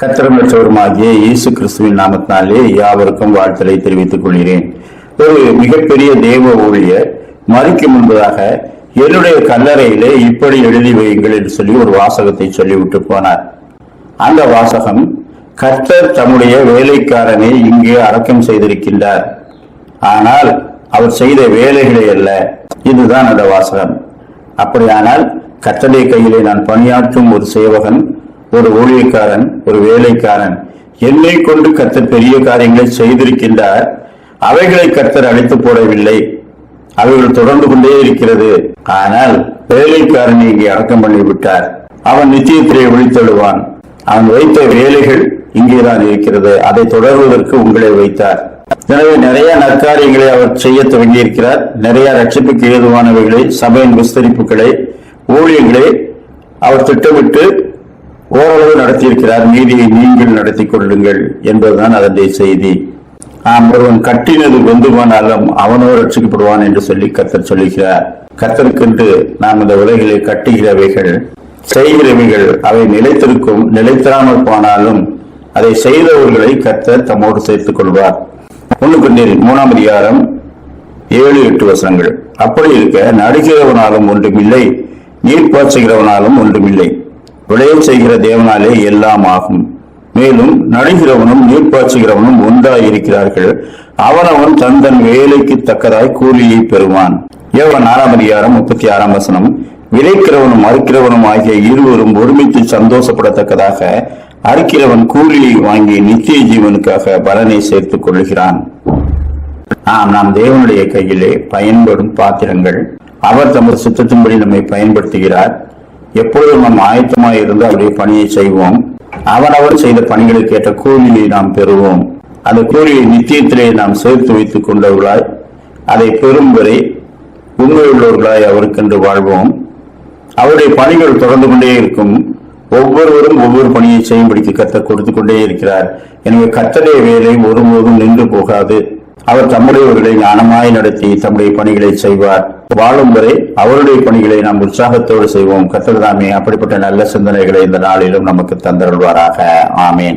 கத்திரமற்றவருமாகிய இயேசு கிறிஸ்துவின் நாமத்தினாலே யாவருக்கும் வாழ்த்தலை தெரிவித்துக் கொள்கிறேன். ஒரு மிகப்பெரிய தேவ ஊழியர் மறிக்கும் முன்பதாக என்னுடைய கல்லறையிலே இப்படி எழுதி வையுங்கள் என்று சொல்லி ஒரு வாசகத்தை சொல்லிவிட்டு போனார். அந்த வாசகம் கர்த்தர் தம்முடைய வேலைக்காரனை இங்கே அடக்கம் செய்திருக்கின்றார். ஆனால் அவர் செய்த வேலைகளே அல்ல. இதுதான் அந்த வாசகம். அப்படியானால் கர்த்தருடைய கையிலே நான் பணியாற்றும் ஒரு சேவகன் ஒரு ஊழியக்காரன் ஒரு வேலைக்காரன் என்னை கொண்டு கர்த்தர் பெரிய காரியங்களை செய்திருக்கின்றார் அவைகளை கர்த்தர் அழைத்து போடவில்லை. அவைகள் தொடர்ந்து கொண்டே இருக்கிறது. ஆனால் வேலைக்காரனை இங்கே அடக்கம் பண்ணிவிட்டார் அவன் நித்தியத்திலே விழித்தெழுவான் அவன் வைத்த வேலைகள் இங்கேதான் இருக்கிறது. அதை தொடர்வதற்கு உங்களை வைத்தார். எனவே நிறைய நற்காரியங்களை அவர் செய்ய துவங்கியிருக்கிறார் நிறைய ரட்சிப்புக்கு ஏதுவானவைகளை சபையின் விஸ்தரிப்புகளை ஊழியங்களை அவர் திட்டமிட்டு ஓரளவு நடத்தியிருக்கிறார். மீதியை நீங்கள் நடத்தி கொள்ளுங்கள் என்பதுதான் அதனுடைய செய்தி. ஆம் ஒருவன் கட்டினது வெந்து போனாலும் அவனோ ரட்சிக்கப்படுவான் என்று சொல்லி கத்தர் சொல்லுகிறார். கத்தருக்கென்று நாம் இந்த உலகிலே கட்டுகிறவைகள் செய்கிறவைகள் அவை நிலைத்திருக்கும் நிலைத்திராமல் போனாலும் அதை செய்தவர்களை கத்தர் தம்மோடு சேர்த்துக் கொள்வார். ஒன்று கொண்டீர் மூணாம் அதிகாரம் ஏழு எட்டு வசனங்கள். அப்படி இருக்க நடுகிறவனாலும் ஒன்றுமில்லை நீர் பாய்ச்சுகிறவனாலும் ஒன்றுமில்லை. விளையச் செய்கிற தேவனாலே எல்லாம் ஆகும். மேலும் நடுகிறவனும் நீர்ப்பாய்ச்சுகிறவனும் உண்டாய் ஒன்றாய் இருக்கிறார்கள் அவனவன் தன் தன் வேலைக்கு தக்கதாய் கூலியை பெறுவான். ஏவன் ஆறாம் அதிகாரம் முப்பத்தி ஆறாம் வசனம். விளைக்கிறவனும் அறுக்கிறவனும் ஆகிய இருவரும் ஒருமித்து சந்தோஷப்படத்தக்கதாக அறுக்கிறவன் கூலியை வாங்கி நித்திய ஜீவனுக்காக பலனை சேர்த்துக் கொள்கிறான் ஆம் நாம் தேவனுடைய கையிலே பயன்படும் பாத்திரங்கள். அவர் தமது சுத்தத்தின்படி நம்மை பயன்படுத்துகிறார். எப்பொழுதும் நாம் ஆயத்தமாய் இருந்து அவருடைய பணியை செய்வோம். அவரவர் செய்த பணிகளுக்கு ஏற்ற கூலியை நாம் பெறுவோம். அந்த கூலியை நித்தியத்திலே நாம் சேர்த்து வைத்துக் கொண்டவர்களாய் அதை பெறும் வரை உண்மையுள்ளவர்களாய் அவருக்கென்று வாழ்வோம். அவருடைய பணிகள் தொடர்ந்து கொண்டே இருக்கும். ஒவ்வொருவரும் ஒவ்வொரு பணியை செய்யும்படிக்கு கத்தர் கொடுத்து கொண்டே இருக்கிறார். எனவே கத்தடைய வேலை ஒருபோதும் நின்று போகாது. அவர் தம்முடையவர்களை ஞானமாய் நடத்தி தம்முடைய பணிகளை செய்வார். வாழும் வரை அவருடைய பணிகளை நாம் உற்சாகத்தோடு செய்வோம். கத்தர்தாமே அப்படிப்பட்ட நல்ல சிந்தனைகளை இந்த நாளிலும் நமக்கு தந்தருள்வாராக. ஆமேன்.